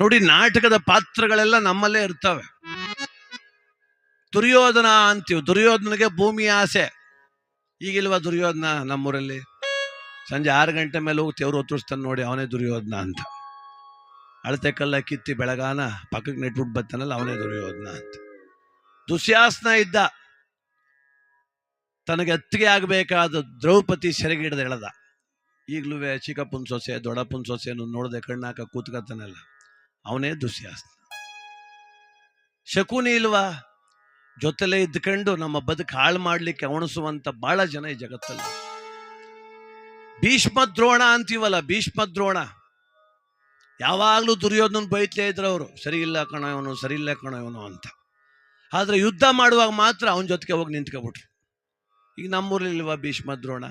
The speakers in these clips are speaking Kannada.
ನೋಡಿ ನಾಟಕದ ಪಾತ್ರಗಳೆಲ್ಲ ನಮ್ಮಲ್ಲೇ ಇರ್ತವೆ. ದುರ್ಯೋಧನ ಅಂತೀವಿ. ದುರ್ಯೋಧನಿಗೆ ಭೂಮಿ ಆಸೆ. ಈಗಿಲ್ವಾ ದುರ್ಯೋಧನ ನಮ್ಮೂರಲ್ಲಿ? ಸಂಜೆ ಆರು ಗಂಟೆ ಮೇಲೆ ಹೋಗಿ ತೇವ್ರು ಹೊತ್ತಿಸ್ತಾನೆ ನೋಡಿ ಅವನೇ ದುರ್ಯೋಧನ ಅಂತ. ಅಳತೆ ಕಲ್ಲ ಕಿತ್ತಿ ಬೆಳಗಾನ ಪಕ್ಕಕ್ಕೆ ನೆಟ್ಬಿಟ್ಟು ಬರ್ತಾನಲ್ಲ ಅವನೇ ದುರ್ಯೋಧನ ಅಂತ. ದುಶ್ಯಾಸನ ಇದ್ದ. ತನಗೆ ಅತ್ತಿಗೆ ಆಗಬೇಕಾದ ದ್ರೌಪದಿ ಸೆರೆಗಿಡದ ಎಳೆದ. ಈಗಲೂ ಚಿಕ್ಕಪ್ಪನ ಸೊಸೆ, ದೊಡ್ಡಪ್ಪನ ಸೊಸೆಯನ್ನು ನೋಡದೆ ಕಣ್ಣಾಕ ಕೂತ್ಕೊತಾನಲ್ಲ ಅವನೇ ದುಶ್ಯಾಸನ ಶಕುನಿ ಇಲ್ವಾ? ಜೊತೆಲೇ ಇದ್ಕೊಂಡು ನಮ್ಮ ಬದುಕು ಹಾಳು ಮಾಡ್ಲಿಕ್ಕೆ ಅವಣಿಸುವಂತ ಬಹಳ ಜನ ಈ ಜಗತ್ತಲ್ಲಿ. ಭೀಷ್ಮ ದ್ರೋಣ ಅಂತೀವಲ್ಲ, ಭೀಷ್ಮ ದ್ರೋಣ. ಯಾವಾಗಲೂ ದುರ್ಯೋಧನ ಬೈತ್ಲೇ ಇದ್ರು ಅವರು, ಸರಿ ಇಲ್ಲ ಕಣ ಇವನು, ಸರಿ ಇಲ್ಲ ಕಣ ಇವನು ಅಂತ. ಆದ್ರೆ ಯುದ್ಧ ಮಾಡುವಾಗ ಮಾತ್ರ ಅವನ ಜೊತೆಗೆ ಹೋಗಿ ನಿಂತ್ಕೊಬಿಟ್ರು. ಈಗ ನಮ್ಮೂರಲ್ಲಿ ಇಲ್ವಾ ಭೀಷ್ಮ ದ್ರೋಣ?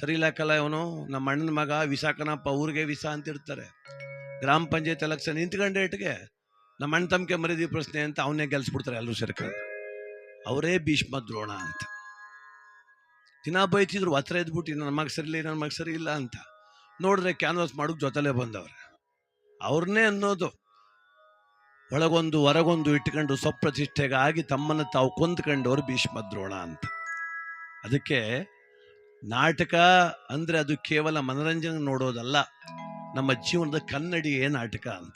ಸರಿ ಇಲ್ಲ ಕಲ ಇವನು ನಮ್ಮ ಅಣ್ಣನ ಮಗ ವಿಸಾಕನಪ್ಪ ಊರಿಗೆ ವಿಸ ಅಂತಿರ್ತಾರೆ. ಗ್ರಾಮ ಪಂಚಾಯತ್ ಎಲೆಕ್ಷನ್ ನಿಂತ್ಕೊಂಡೆ ಇಟ್ಟಿಗೆ ನಮ್ಮ ಅಣ್ಣ ತಮ್ಗೆ ಮರಿದಿ ಪ್ರಶ್ನೆ ಅಂತ ಅವನ್ನೇ ಗೆಲ್ಸ್ಬಿಡ್ತಾರೆ ಎಲ್ಲರೂ ಸೇರ್ಕೊಂಡು ಅವರೇ ಭೀಷ್ಮ ದ್ರೋಣ ಅಂತ. ದಿನ ಬೈತಿದ್ರು, ಹತ್ರ ಎದ್ಬಿಟ್ಟು ನನ್ನ ಮಗ ಸರಿ ನನ್ನ ಮಗ ಸರಿ ಇಲ್ಲ ಅಂತ. ನೋಡಿದ್ರೆ ಕ್ಯಾನ್ವಾಸ್ ಮಾಡೋಕೆ ಜೊತೆಲೇ ಬಂದವ್ರೆ. ಅವ್ರನ್ನೇ ಅನ್ನೋದು ಒಳಗೊಂದು, ಹೊರಗೊಂದು ಇಟ್ಕೊಂಡು ಸ್ವಪ್ರತಿಷ್ಠೆಗಾಗಿ ತಮ್ಮನ್ನು ತಾವು ಕೊಂದ್ಕೊಂಡವ್ರು ಭೀಷ್ಮ ದ್ರೋಣ ಅಂತ. ಅದಕ್ಕೆ ನಾಟಕ ಅಂದ್ರೆ ಅದು ಕೇವಲ ಮನರಂಜನೆ ನೋಡೋದಲ್ಲ. ನಮ್ಮ ಜೀವನದ ಕನ್ನಡಿಯೇ ನಾಟಕ ಅಂತ.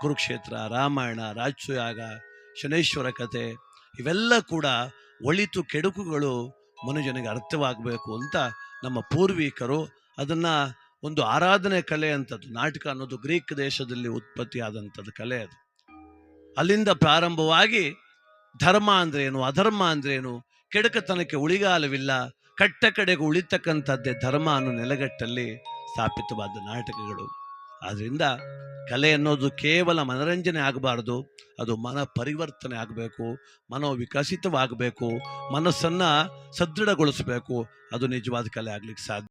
ಕುರುಕ್ಷೇತ್ರ, ರಾಮಾಯಣ ರಾಜಸುಯಾಗ ಶನೇಶ್ವರ ಕಥೆ ಇವೆಲ್ಲ ಕೂಡ ಒಳಿತು ಕೆಡುಕುಗಳು ಮನುಜನಿಗೆ ಅರ್ಥವಾಗಬೇಕು ಅಂತ ನಮ್ಮ ಪೂರ್ವಿಕರು ಅದನ್ನು ಒಂದು ಆರಾಧನೆ ಕಲೆ ಅಂಥದ್ದು ನಾಟಕ ಅನ್ನೋದು ಗ್ರೀಕ್ ದೇಶದಲ್ಲಿ ಉತ್ಪತ್ತಿಯಾದಂಥದ್ದು ಕಲೆ ಅದು. ಅಲ್ಲಿಂದ ಪ್ರಾರಂಭವಾಗಿ ಧರ್ಮ ಅಂದ್ರೇನು, ಅಧರ್ಮ ಅಂದ್ರೇನು, ಕೆಡಕತನಕ್ಕೆ ಉಳಿಗಾಲವಿಲ್ಲ ಕಟ್ಟ ಕಡೆಗೆ ಉಳಿತಕ್ಕಂಥದ್ದೇ ಧರ್ಮ ಅನ್ನೋ ನೆಲೆಗಟ್ಟಲ್ಲಿ ಸ್ಥಾಪಿತವಾದ ನಾಟಕಗಳು. ಆದ್ದರಿಂದ ಕಲೆ ಅನ್ನೋದು ಕೇವಲ ಮನರಂಜನೆ ಆಗಬಾರ್ದು. ಅದು ಮನ ಪರಿವರ್ತನೆ ಆಗಬೇಕು, ಮನೋವಿಕಸಿತವಾಗಬೇಕು, ಮನಸ್ಸನ್ನ ಸದೃಢಗೊಳಿಸಬೇಕು. ಅದು ನಿಜವಾದ ಕಲೆ ಆಗ್ಲಿಕ್ಕೆ ಸಾಧ್ಯ.